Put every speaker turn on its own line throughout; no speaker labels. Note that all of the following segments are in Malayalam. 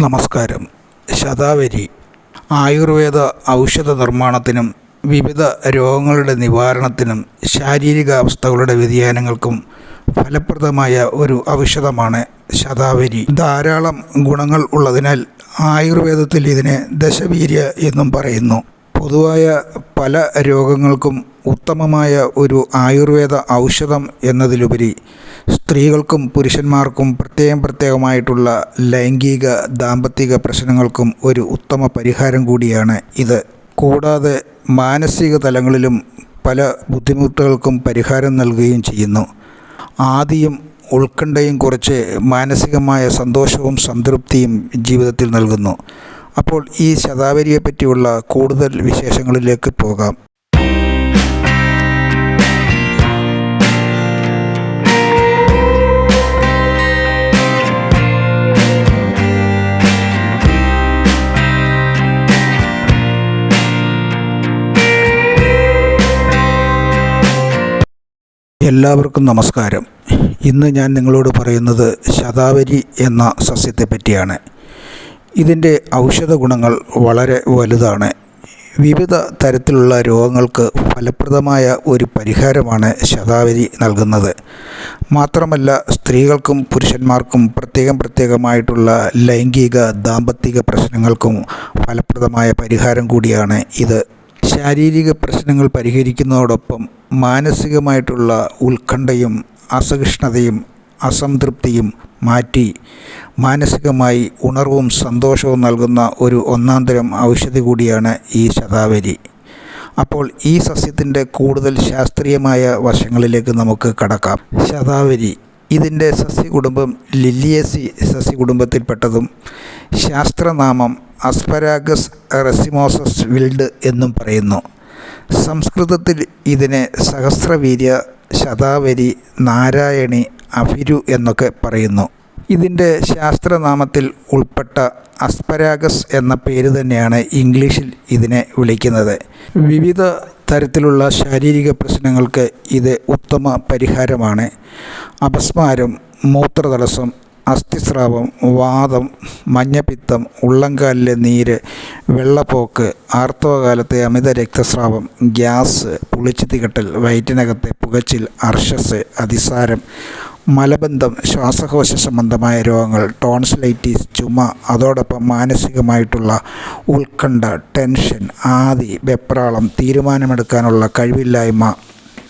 നമസ്കാരം. ശതാവരി. ആയുർവേദ ഔഷധ നിർമ്മാണത്തിനും വിവിധ രോഗങ്ങളുടെ നിവാരണത്തിനും ശാരീരികാവസ്ഥകളുടെ വ്യതിയാനങ്ങൾക്കും ഫലപ്രദമായ ഒരു ഔഷധമാണ് ശതാവരി. ധാരാളം ഗുണങ്ങൾ ഉള്ളതിനാൽ ആയുർവേദത്തിൽ ഇതിനെ ദശവീര്യ എന്നും പറയുന്നു. പൊതുവായ പല രോഗങ്ങൾക്കും ഉത്തമമായ ഒരു ആയുർവേദ ഔഷധം എന്നതിലുപരി സ്ത്രീകൾക്കും പുരുഷന്മാർക്കും പ്രത്യേകം പ്രത്യേകമായിട്ടുള്ള ലൈംഗിക ദാമ്പത്തിക പ്രശ്നങ്ങൾക്കും ഒരു ഉത്തമ പരിഹാരം കൂടിയാണ് ഇത്. കൂടാതെ മാനസിക തലങ്ങളിലും പല ബുദ്ധിമുട്ടുകൾക്കും പരിഹാരം നൽകുകയും ചെയ്യുന്നു. ആദിയും ഉത്കണ്ഠയും കുറച്ച് മാനസികമായ സന്തോഷവും സംതൃപ്തിയും ജീവിതത്തിൽ നൽകുന്നു. അപ്പോൾ ഈ ശതാവരിയെ പറ്റിയുള്ള കൂടുതൽ വിശേഷങ്ങളിലേക്ക് പോകാം. എല്ലാവർക്കും നമസ്കാരം. ഇന്ന് ഞാൻ നിങ്ങളോട് പറയുന്നത് ശതാവരി എന്ന സസ്യത്തെ പറ്റിയാണ് ഇതിന്റെ ഔഷധ ഗുണങ്ങൾ വളരെ വലുതാണ്. വിവിധ തരത്തിലുള്ള രോഗങ്ങൾക്ക് ഫലപ്രദമായ ഒരു പരിഹാരമാണ് ശതാവരി നൽകുന്നത്. മാത്രമല്ല സ്ത്രീകൾക്കും പുരുഷന്മാർക്കും പ്രത്യേകം പ്രത്യേകമായിട്ടുള്ള ലൈംഗിക ദാമ്പത്തിക പ്രശ്നങ്ങൾക്കും ഫലപ്രദമായ പരിഹാരം കൂടിയാണ് ഇത്. ശാരീരിക പ്രശ്നങ്ങൾ പരിഹരിക്കുന്നതോടൊപ്പം മാനസികമായിട്ടുള്ള ഉത്കണ്ഠയും അസഹിഷ്ണുതയും അസംതൃപ്തിയും മാറ്റി മാനസികമായി ഉണർവും സന്തോഷവും നൽകുന്ന ഒരു ഒന്നാം തരം ഔഷധി കൂടിയാണ് ഈ ശതാവരി. അപ്പോൾ ഈ സസ്യത്തിന്റെ കൂടുതൽ ശാസ്ത്രീയമായ വശങ്ങളിലേക്ക് നമുക്ക് കടക്കാം. ശതാവരി ഇതിന്റെ സസ്യകുടുംബം ലില്ലിയേസി സസ്യകുടുംബത്തിൽപ്പെട്ടതും ശാസ്ത്രനാമം അസ്പരാഗസ് റെസിമോസസ് വിൽഡ് എന്നും പറയുന്നു. സംസ്കൃതത്തിൽ ഇതിനെ സഹസ്രവീര്യ ശതാവരി നാരായണി അഭിരു എന്നൊക്കെ പറയുന്നു. ഇതിന്റെ ശാസ്ത്രനാമത്തിൽ ഉൾപ്പെട്ട അസ്പരാഗസ് എന്ന പേര് തന്നെയാണ് ഇംഗ്ലീഷിൽ ഇതിനെ വിളിക്കുന്നത്. വിവിധ തരത്തിലുള്ള ശാരീരിക പ്രശ്നങ്ങൾക്ക് ഇത് ഉത്തമ പരിഹാരമാണ്. അപസ്മാരം മൂത്രതടസ്സം അസ്ഥിസ്രാവം വാദം മഞ്ഞപ്പിത്തം ഉള്ളംകാലിലെ നീര് വെള്ളപ്പോക്ക് ആർത്തവകാലത്തെ അമിത രക്തസ്രാവം ഗ്യാസ് പുളിച്ചു തികട്ടൽ വയറ്റിനകത്തെ പുകച്ചിൽ അർഷസ് അതിസാരം മലബന്ധം ശ്വാസകോശ സംബന്ധമായ രോഗങ്ങൾ ടോൺസിലൈറ്റീസ് ചുമ അതോടൊപ്പം മാനസികമായിട്ടുള്ള ഉത്കണ്ഠ ടെൻഷൻ ആദി വെപ്രാളം തീരുമാനമെടുക്കാനുള്ള കഴിവില്ലായ്മ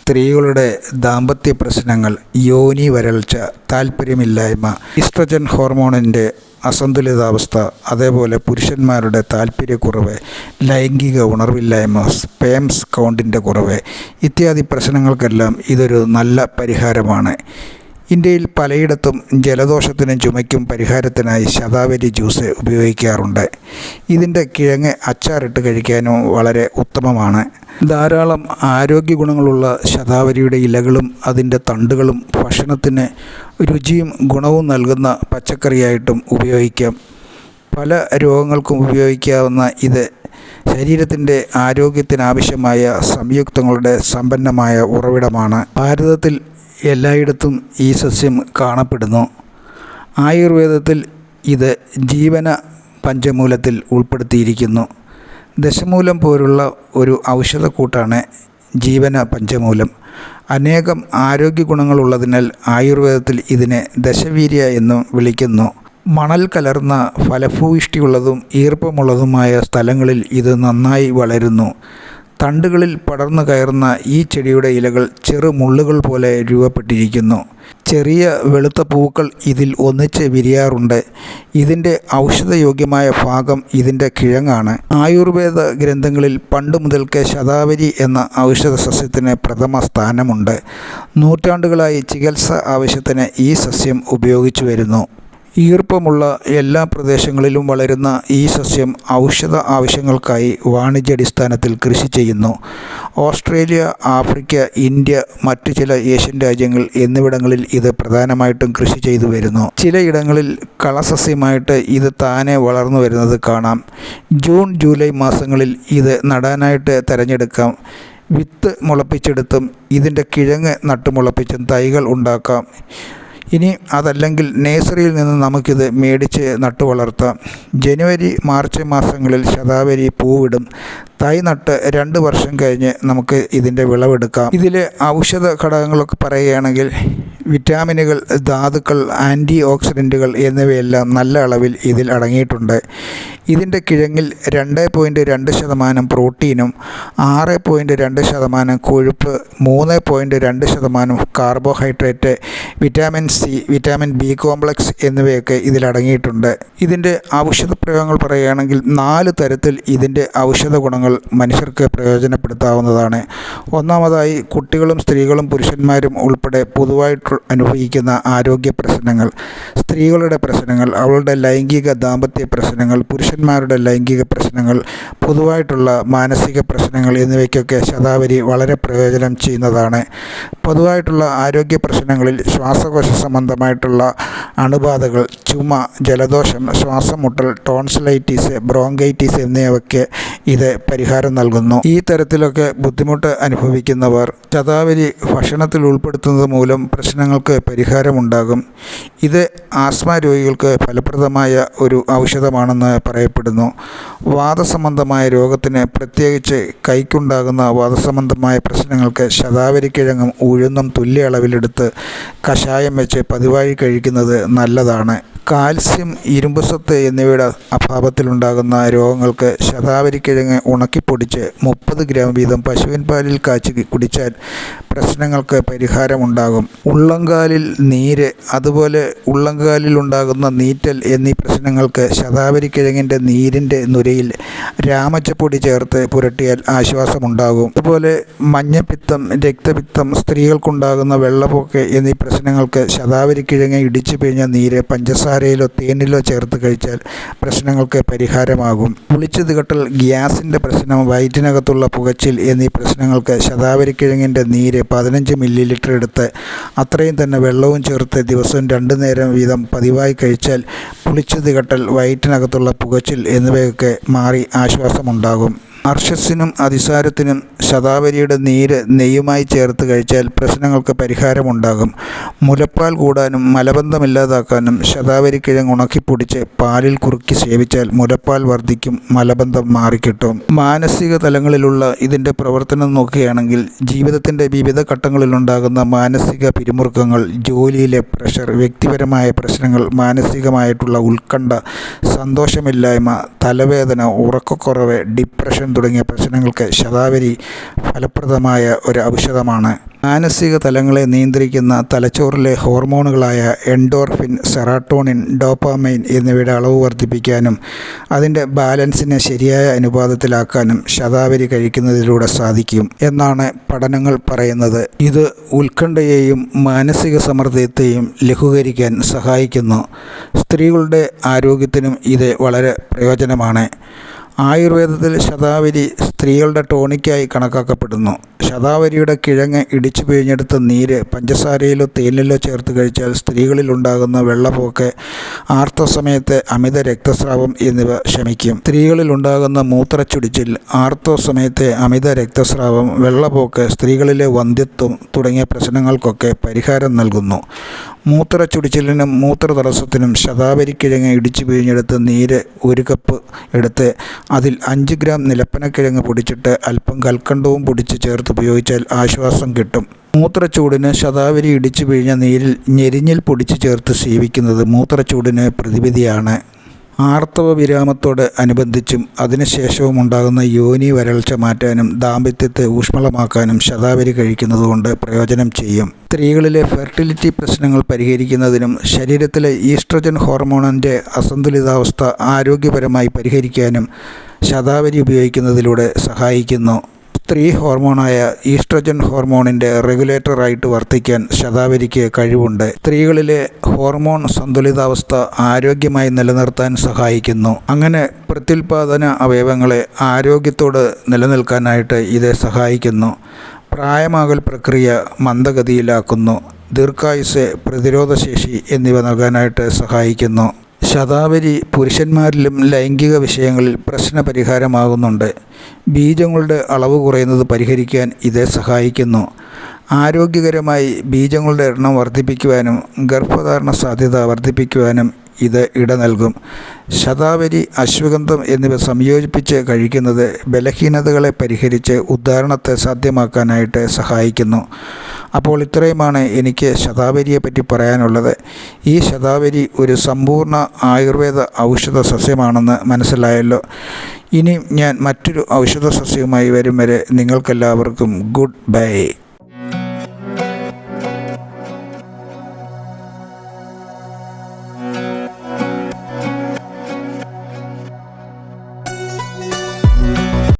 സ്ത്രീകളുടെ ദാമ്പത്യ പ്രശ്നങ്ങൾ യോനി വരൾച്ച താല്പര്യമില്ലായ്മ ഇസ്ട്രജൻ ഹോർമോണിന്റെ അസന്തുലിതാവസ്ഥ അതേപോലെ പുരുഷന്മാരുടെ താല്പര്യക്കുറവ് ലൈംഗിക ഉണർവില്ലായ്മ സ്പേംസ് കൗണ്ടിന്റെ കുറവ് ഇത്യാദി പ്രശ്നങ്ങൾക്കെല്ലാം ഇതൊരു നല്ല പരിഹാരമാണ്. ഇന്ത്യയിൽ പലയിടത്തും ജലദോഷത്തിനും ചുമയ്ക്കും പരിഹാരത്തിനായി ശതാവരി ജ്യൂസ് ഉപയോഗിക്കാറുണ്ട്. ഇതിന്റെ കിഴങ്ങ് അച്ചാറിട്ട് കഴിക്കാനും വളരെ ഉത്തമമാണ്. ധാരാളം ആരോഗ്യ ഗുണങ്ങളുള്ള ശതാവരിയുടെ ഇലകളും അതിന്റെ തണ്ടുകളും ഭക്ഷണത്തിന് രുചിയും ഗുണവും നൽകുന്ന പച്ചക്കറിയായിട്ടും ഉപയോഗിക്കാം. പല രോഗങ്ങൾക്കും ഉപയോഗിക്കാവുന്ന ഇത് ശരീരത്തിന്റെ ആരോഗ്യത്തിനാവശ്യമായ സംയുക്തങ്ങളുടെ സമ്പന്നമായ ഉറവിടമാണ്. ഭാരതത്തിൽ എല്ലായിടത്തും ഈ സസ്യം കാണപ്പെടുന്നു. ആയുർവേദത്തിൽ ഇത് ജീവന പഞ്ചമൂലത്തിൽ ഉൾപ്പെടുത്തിയിരിക്കുന്നു. ദശമൂലം പോലുള്ള ഒരു ഔഷധക്കൂട്ടാണ് ജീവന പഞ്ചമൂലം. അനേകം ആരോഗ്യ ഗുണങ്ങളുള്ളതിനാൽ ആയുർവേദത്തിൽ ഇതിനെ ദശവീര്യ എന്നും വിളിക്കുന്നു. മണൽ കലർന്ന ഫലഭൂയിഷ്ടിയുള്ളതും ഈർപ്പമുള്ളതുമായ സ്ഥലങ്ങളിൽ ഇത് നന്നായി വളരുന്നു. തണ്ടുകളിൽ പടർന്നു കയറുന്ന ഈ ചെടിയുടെ ഇലകൾ ചെറു മുള്ളുകൾ പോലെ രൂപപ്പെട്ടിരിക്കുന്നു. ചെറിയ വെളുത്ത പൂക്കൾ ഇതിൽ ഒന്നിച്ച് വിരിയാറുണ്ട്. ഇതിന്റെ ഔഷധയോഗ്യമായ ഭാഗം ഇതിന്റെ കിഴങ്ങാണ്. ആയുർവേദ ഗ്രന്ഥങ്ങളിൽ പണ്ട് മുതൽക്കേ ശതാവരി എന്ന ഔഷധ സസ്യത്തിന് പ്രഥമ സ്ഥാനമുണ്ട്. നൂറ്റാണ്ടുകളായി ചികിത്സ ആവശ്യത്തിന് ഈ സസ്യം ഉപയോഗിച്ചു വരുന്നു. ഈർപ്പമുള്ള എല്ലാ പ്രദേശങ്ങളിലും വളരുന്ന ഈ സസ്യം ഔഷധ ആവശ്യങ്ങൾക്കായി വാണിജ്യാടിസ്ഥാനത്തിൽ കൃഷി ചെയ്യുന്നു. ഓസ്ട്രേലിയ ആഫ്രിക്ക ഇന്ത്യ മറ്റു ചില ഏഷ്യൻ രാജ്യങ്ങൾ എന്നിവിടങ്ങളിൽ ഇത് പ്രധാനമായിട്ടും കൃഷി ചെയ്തു വരുന്നു. ചിലയിടങ്ങളിൽ കളസസ്യമായിട്ട് ഇത് താനെ വളർന്നു വരുന്നത് കാണാം. ജൂൺ ജൂലൈ മാസങ്ങളിൽ ഇത് നടാനായിട്ട് തിരഞ്ഞെടുക്കാം. വിത്ത് മുളപ്പിച്ചെടുത്തും ഇതിന്റെ കിഴങ്ങ് നട്ടുമുളപ്പിച്ചും തൈകൾ ഉണ്ടാക്കാം. ഇനി അതല്ലെങ്കിൽ നേഴ്സറിയിൽ നിന്ന് നമുക്കിത് മേടിച്ച് നട്ടു വളർത്താം ജനുവരി മാർച്ച് മാസങ്ങളിൽ ശതാവരി പൂവിടും. തൈ നട്ട് രണ്ട് വർഷം കഴിഞ്ഞ് നമുക്ക് ഇതിന്റെ വിളവെടുക്കാം. ഇതിലെ ഔഷധ ഘടകങ്ങളൊക്കെ പറയുകയാണെങ്കിൽ വിറ്റാമിനുകൾ ധാതുക്കൾ ആന്റി ഓക്സിഡന്റുകൾ എന്നിവയെല്ലാം നല്ല അളവിൽ ഇതിൽ അടങ്ങിയിട്ടുണ്ട്. ഇതിന്റെ കിഴങ്ങിൽ രണ്ട് പോയിന്റ് രണ്ട് ശതമാനം പ്രോട്ടീനും ആറ് പോയിന്റ് രണ്ട് ശതമാനം കൊഴുപ്പ് മൂന്ന് പോയിന്റ് രണ്ട് ശതമാനം carbohydrate vitamin C vitamin B complex എന്നിവയൊക്കെ ഇതിലടങ്ങിയിട്ടുണ്ട് ഇതിന്റെ ഔഷധ പ്രയോഗങ്ങൾ പറയുകയാണെങ്കിൽ നാല് തരത്തിൽ ഇതിന്റെ ഔഷധ ഗുണങ്ങൾ മനുഷ്യർക്ക് പ്രയോജനപ്പെടുത്താവുന്നതാണ്. ഒന്നാമതായി കുട്ടികളും സ്ത്രീകളും പുരുഷന്മാരും ഉൾപ്പെടെ പൊതുവായിട്ട് അനുഭവിക്കുന്ന ആരോഗ്യ പ്രശ്നങ്ങൾ സ്ത്രീകളുടെ പ്രശ്നങ്ങൾ അവളുടെ ലൈംഗിക ദാമ്പത്യ പ്രശ്നങ്ങൾ പുരുഷന്മാരുടെ ലൈംഗിക പ്രശ്നങ്ങൾ പൊതുവായിട്ടുള്ള മാനസിക പ്രശ്നങ്ങൾ എന്നിവയ്ക്കൊക്കെ ശതാവരി വളരെ പ്രയോജനം ചെയ്യുന്നതാണ്. പൊതുവായിട്ടുള്ള ആരോഗ്യ പ്രശ്നങ്ങളിൽ ശ്വാസകോശ സംബന്ധമായിട്ടുള്ള അണുബാധകൾ ചുമ ജലദോഷം ശ്വാസമുട്ടൽ ടോൺസിലൈറ്റീസ് ബ്രോങ്കൈറ്റീസ് എന്നിവയ്ക്ക് ഇത് പരിഹാരം നൽകുന്നു. ഈ തരത്തിലൊക്കെ ബുദ്ധിമുട്ട് അനുഭവിക്കുന്നവർ ശതാവരി ഭക്ഷണത്തിൽ ഉൾപ്പെടുത്തുന്നത് മൂലം പ്രശ്നങ്ങൾക്ക് പരിഹാരമുണ്ടാകും. ഇത് ആസ്മ രോഗികൾക്ക് ഫലപ്രദമായ ഒരു ഔഷധമാണെന്ന് പറയപ്പെടുന്നു വാദസംബന്ധമായ രോഗത്തിന് പ്രത്യേകിച്ച് കൈക്കുണ്ടാകുന്ന വാദസംബന്ധമായ പ്രശ്നങ്ങൾക്ക് ശതാവരിക്കിഴങ്ങും ഉഴുന്നും തുല്യ അളവിലെടുത്ത് കഷായം വെച്ച് പതിവായി കഴിക്കുന്നത് നല്ലതാണ്. കാൽസ്യം ഇരുമ്പുസത്ത് എന്നിവയുടെ അഭാവത്തിലുണ്ടാകുന്ന രോഗങ്ങൾക്ക് ശതാവരിക്കിഴങ്ങ് ഉണക്കിപ്പൊടിച്ച് മുപ്പത് ഗ്രാം വീതം പശുവിൻ പാലിൽ കാച്ചി കുടിച്ചാൽ പ്രശ്നങ്ങൾക്ക് പരിഹാരമുണ്ടാകും. ഉള്ളംകാലിൽ നീര് അതുപോലെ ഉള്ളംകാലിൽ ഉണ്ടാകുന്ന നീറ്റൽ എന്നീ പ്രശ്നങ്ങൾക്ക് ശതാവരിക്കിഴങ്ങിന്റെ നീരിന്റെ നുരയിൽ രാമച്ചപ്പൊടി ചേർത്ത് പുരട്ടിയാൽ ആശ്വാസമുണ്ടാകും. അതുപോലെ മഞ്ഞപ്പിത്തം രക്തപിത്തം സ്ത്രീകൾക്കുണ്ടാകുന്ന വെള്ളപ്പൊക്ക് എന്നീ പ്രശ്നങ്ങൾക്ക് ശതാവരി കിഴങ്ങ് ഇടിച്ചു പിഴിഞ്ഞ നീര് പഞ്ചസാരയിലോ തേനിലോ ചേർത്ത് കഴിച്ചാൽ പ്രശ്നങ്ങൾക്ക് പരിഹാരമാകും. പുളിച്ചു തികട്ടൽ ഗ്യാസിന്റെ പ്രശ്നം വയറ്റിനകത്തുള്ള പുകച്ചിൽ എന്നീ പ്രശ്നങ്ങൾക്ക് ശതാവരി കിഴങ്ങിന്റെ നീര് പതിനഞ്ച് മില്ലി ലിറ്റർ എടുത്ത് അത്രയും തന്നെ വെള്ളവും ചേർത്ത് ദിവസവും രണ്ടു നേരം വീതം പതിവായി കഴിച്ചാൽ പുളിച്ചു തികട്ടൽ വയറ്റിനകത്തുള്ള പുകച്ചിൽ എന്നിവയൊക്കെ മാറി ആശ്വാസമുണ്ടാകും. അർഷസിനും അതിസാരത്തിനും ശതാവരിയുടെ നീര് നെയ്യുമായി ചേർത്ത് കഴിച്ചാൽ പ്രശ്നങ്ങൾക്ക് പരിഹാരമുണ്ടാകും. മുലപ്പാൽ കൂടാനും മലബന്ധമില്ലാതാക്കാനും ശതാവരിക്കിഴങ്ങ് ഉണക്കിപ്പൊടിച്ച് പാലിൽ കുറുക്കി സേവിച്ചാൽ മുലപ്പാൽ വർദ്ധിക്കും മലബന്ധം മാറിക്കിട്ടും. മാനസിക തലങ്ങളിലുള്ള ഇതിന്റെ പ്രവർത്തനം നോക്കുകയാണെങ്കിൽ ജീവിതത്തിന്റെ വിവിധ ഘട്ടങ്ങളിലുണ്ടാകുന്ന മാനസിക പിരിമുറുക്കങ്ങൾ ജോലിയിലെ പ്രഷർ വ്യക്തിപരമായ പ്രശ്നങ്ങൾ മാനസികമായിട്ടുള്ള ഉത്കണ്ഠ സന്തോഷമില്ലായ്മ തലവേദന ഉറക്കക്കുറവ് ഡിപ്രഷൻ തുടങ്ങിയ പ്രശ്നങ്ങൾക്ക് ശതാവരി ഫലപ്രദമായ ഒരു ഔഷധമാണ്. മാനസിക തലങ്ങളെ നിയന്ത്രിക്കുന്ന തലച്ചോറിലെ ഹോർമോണുകളായ എൻഡോർഫിൻ സെറാട്ടോണിൻ ഡോപ്പാമൈൻ എന്നിവയുടെ അളവ് വർദ്ധിപ്പിക്കാനും അതിന്റെ ബാലൻസിനെ ശരിയായ അനുപാതത്തിലാക്കാനും ശതാവരി കഴിക്കുന്നതിലൂടെ സാധിക്കും എന്നാണ് പഠനങ്ങൾ പറയുന്നത്. ഇത് ഉത്കണ്ഠയെയും മാനസിക സമ്മർദ്ദത്തെയും ലഘൂകരിക്കാൻ സഹായിക്കുന്നു. സ്ത്രീകളുടെ ആരോഗ്യത്തിനും ഇത് വളരെ പ്രയോജനമാണ്. ആയുർവേദത്തിൽ ശതാവരി സ്ത്രീകളുടെ ടോണിക്കായി കണക്കാക്കപ്പെടുന്നു. ശതാവരിയുടെ കിഴങ്ങ് ഇടിച്ചു പിഴിഞ്ഞെടുത്ത നീര് പഞ്ചസാരയിലോ തേനിലോ ചേർത്ത് കഴിച്ചാൽ സ്ത്രീകളിൽ ഉണ്ടാകുന്ന വെള്ളപ്പോക്ക് ആർത്തവസമയത്തെ അമിത രക്തസ്രാവം എന്നിവ ശമിക്കും. സ്ത്രീകളിൽ ഉണ്ടാകുന്ന മൂത്രച്ചുടിച്ചിൽ ആർത്തവസമയത്തെ അമിത രക്തസ്രാവം വെള്ളപ്പോക്ക് സ്ത്രീകളിലെ വന്ധ്യത്വം തുടങ്ങിയ പ്രശ്നങ്ങൾക്കൊക്കെ പരിഹാരം നൽകുന്നു. മൂത്രച്ചുടിച്ചിലിനും മൂത്രതടസ്സത്തിനും ശതാവരിക്കിഴങ്ങ് ഇടിച്ചു പിഴിഞ്ഞെടുത്ത് നീര് ഒരു കപ്പ് എടുത്ത് അതിൽ അഞ്ച് ഗ്രാം നിലപ്പനക്കിഴങ്ങ് പൊടിച്ചിട്ട് അല്പം കൽക്കണ്ടവും പൊടിച്ച് ചേർത്ത് ഉപയോഗിച്ചാൽ ആശ്വാസം കിട്ടും. മൂത്രച്ചൂടിന് ശതാവരി ഇടിച്ചു പിഴിഞ്ഞ നീരിൽ ഞെരിഞ്ഞിൽ പൊടിച്ച് ചേർത്ത് സേവിക്കുന്നത് മൂത്രച്ചൂടിന് പ്രതിവിധിയാണ്. ആർത്തവ വിരാമത്തോട് അനുബന്ധിച്ചും അതിനുശേഷവും ഉണ്ടാകുന്ന യോനി വരൾച്ച മാറ്റാനും ദാമ്പത്യത്തെ ഊഷ്മളമാക്കാനും ശതാവരി കഴിക്കുന്നതുകൊണ്ട് പ്രയോജനം ചെയ്യും. സ്ത്രീകളിലെ ഫെർട്ടിലിറ്റി പ്രശ്നങ്ങൾ പരിഹരിക്കുന്നതിനും ശരീരത്തിലെ ഈസ്ട്രജൻ ഹോർമോണിന്റെ അസന്തുലിതാവസ്ഥ ആരോഗ്യപരമായി പരിഹരിക്കാനും ശതാവരി ഉപയോഗിക്കുന്നതിലൂടെ സഹായിക്കുന്നു. സ്ത്രീ ഹോർമോണായ ഈസ്ട്രജൻ ഹോർമോണിന്റെ റെഗുലേറ്ററായിട്ട് വർത്തിക്കാൻ ശതാവരിക്ക് കഴിവുണ്ട്. സ്ത്രീകളിലെ ഹോർമോൺ സന്തുലിതാവസ്ഥ ആരോഗ്യമായി നിലനിർത്താൻ സഹായിക്കുന്നു. അങ്ങനെ പ്രത്യുൽപാദന അവയവങ്ങളെ ആരോഗ്യത്തോട് നിലനിൽക്കാനായിട്ട് ഇത് സഹായിക്കുന്നു. പ്രായമാകൽ പ്രക്രിയ മന്ദഗതിയിലാക്കുന്നു. ദീർഘായുസ് പ്രതിരോധശേഷി എന്നിവ നൽകാനായിട്ട് സഹായിക്കുന്നു. ശതാവരി പുരുഷന്മാരിലും ലൈംഗിക വിഷയങ്ങളിൽ പ്രശ്നപരിഹാരമാകുന്നുണ്ട്. ബീജങ്ങളുടെ അളവ് കുറയുന്നത് പരിഹരിക്കാൻ ഇത് സഹായിക്കുന്നു. ആരോഗ്യകരമായി ബീജങ്ങളുടെ എണ്ണം വർദ്ധിപ്പിക്കുവാനും ഗർഭധാരണ സാധ്യത വർദ്ധിപ്പിക്കുവാനും ഇത് ഇട നൽകും. ശതാവരി അശ്വഗന്ധം എന്നിവ സംയോജിപ്പിച്ച് കഴിക്കുന്നത് ബലഹീനതകളെ പരിഹരിച്ച് ഉദ്ധാരണത്തെ സാധ്യമാക്കാനായിട്ട് സഹായിക്കുന്നു. അപ്പോൾ ഇത്രയുമാണ് എനിക്ക് ശതാവരിയെ പറ്റി പറയാനുള്ളത്. ഈ ശതാവരി ഒരു സമ്പൂർണ ആയുർവേദ ഔഷധ സസ്യമാണെന്ന് മനസ്സിലായല്ലോ. ഇനി ഞാൻ മറ്റൊരു ഔഷധ സസ്യവുമായി വരും വരെ നിങ്ങൾക്കെല്ലാവർക്കും ഗുഡ് ബൈ.